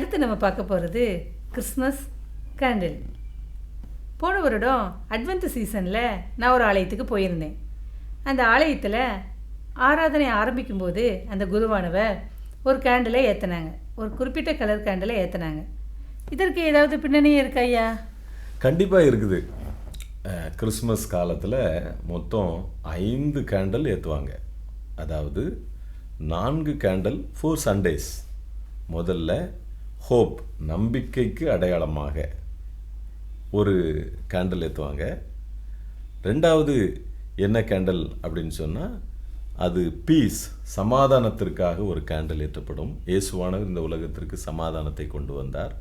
அடுத்து நம்ம பார்க்க போகிறது கிறிஸ்மஸ் கேண்டில் போன வருடம் அட்வென்ட் சீசனில் நான் ஒரு ஆலயத்துக்கு போயிருந்தேன். அந்த ஆலயத்தில் ஆராதனை ஆரம்பிக்கும்போது அந்த குருவானவர் ஒரு கேண்டிலை ஏற்றினாங்க ஒரு குறிப்பிட்ட கலர் கேண்டிலை ஏற்றினாங்க இதற்கு ஏதாவது பின்னணி இருக்கா ஐயா? கண்டிப்பாக இருக்குது. கிறிஸ்மஸ் காலத்தில் மொத்தம் ஐந்து கேண்டல் ஏற்றுவாங்க அதாவது நான்கு கேண்டல் ஃபோர் சண்டேஸ் முதல்ல ஹோப் நம்பிக்கைக்கு அடையாளமாக ஒரு கேண்டல் ஏற்றுவாங்க ரெண்டாவது என்ன கேண்டல் அப்படின்னு சொன்னால் அது பீஸ் சமாதானத்திற்காக ஒரு கேண்டல் ஏற்றப்படும். இயேசுவானவர் இந்த உலகத்திற்கு சமாதானத்தை கொண்டு வந்தார்.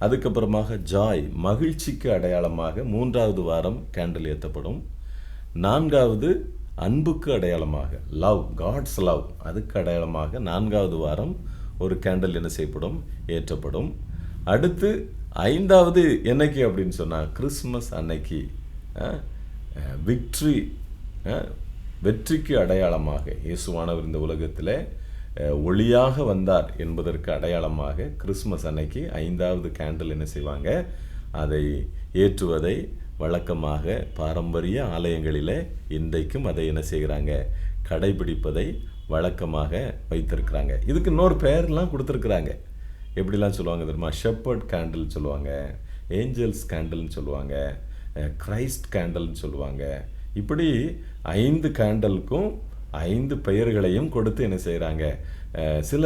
அதுக்கப்புறமாக ஜாய் மகிழ்ச்சிக்கு அடையாளமாக மூன்றாவது வாரம் கேண்டில் ஏற்றப்படும். நான்காவது அன்புக்கு அடையாளமாக லவ் காட்ஸ் லவ் அதுக்கு அடையாளமாக நான்காவது வாரம் ஒரு கேண்டில் என்ன செய்யப்படும்? ஏற்றப்படும். அடுத்து ஐந்தாவது என்னைக்கு அப்படின்னு சொன்னால் கிறிஸ்மஸ் அன்னைக்கு விக்ட்ரி வெற்றிக்கு அடையாளமாக இயேசுவானவர் இந்த உலகத்தில் ஒளியாக வந்தார் என்பதற்கு அடையாளமாக கிறிஸ்மஸ் அன்னைக்கு ஐந்தாவது கேண்டில் என்ன செய்வாங்க? அதை ஏற்றுவதை வழக்கமாக பாரம்பரிய ஆலயங்களில் இன்றைக்கும் அதை என்ன செய்கிறாங்க? கடைபிடிப்பதை வழக்கமாக வைத்திருக்கிறாங்க. இதுக்கு இன்னொரு பெயர்லாம் கொடுத்துருக்குறாங்க. எப்படிலாம் சொல்லுவாங்க தெரியுமா? ஷெப்பர்ட் கேண்டில் சொல்லுவாங்க ஏஞ்சல்ஸ் கேண்டில்னு சொல்லுவாங்க கிரைஸ்ட் கேண்டல்னு சொல்லுவாங்க. இப்படி ஐந்து கேண்டலுக்கும் ஐந்து பெயர்களையும் கொடுத்து என்ன செய்கிறாங்க? சில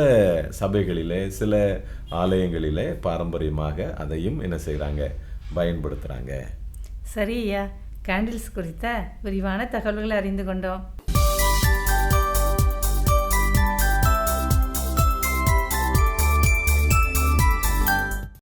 சபைகளில் சில ஆலயங்களிலே பாரம்பரியமாக அதையும் என்ன செய்கிறாங்க? பயன்படுத்துகிறாங்க சரி ஐயா கேண்டில்ஸ் குறித்த விரிவான தகவல்களை அறிந்து கொண்டோம்.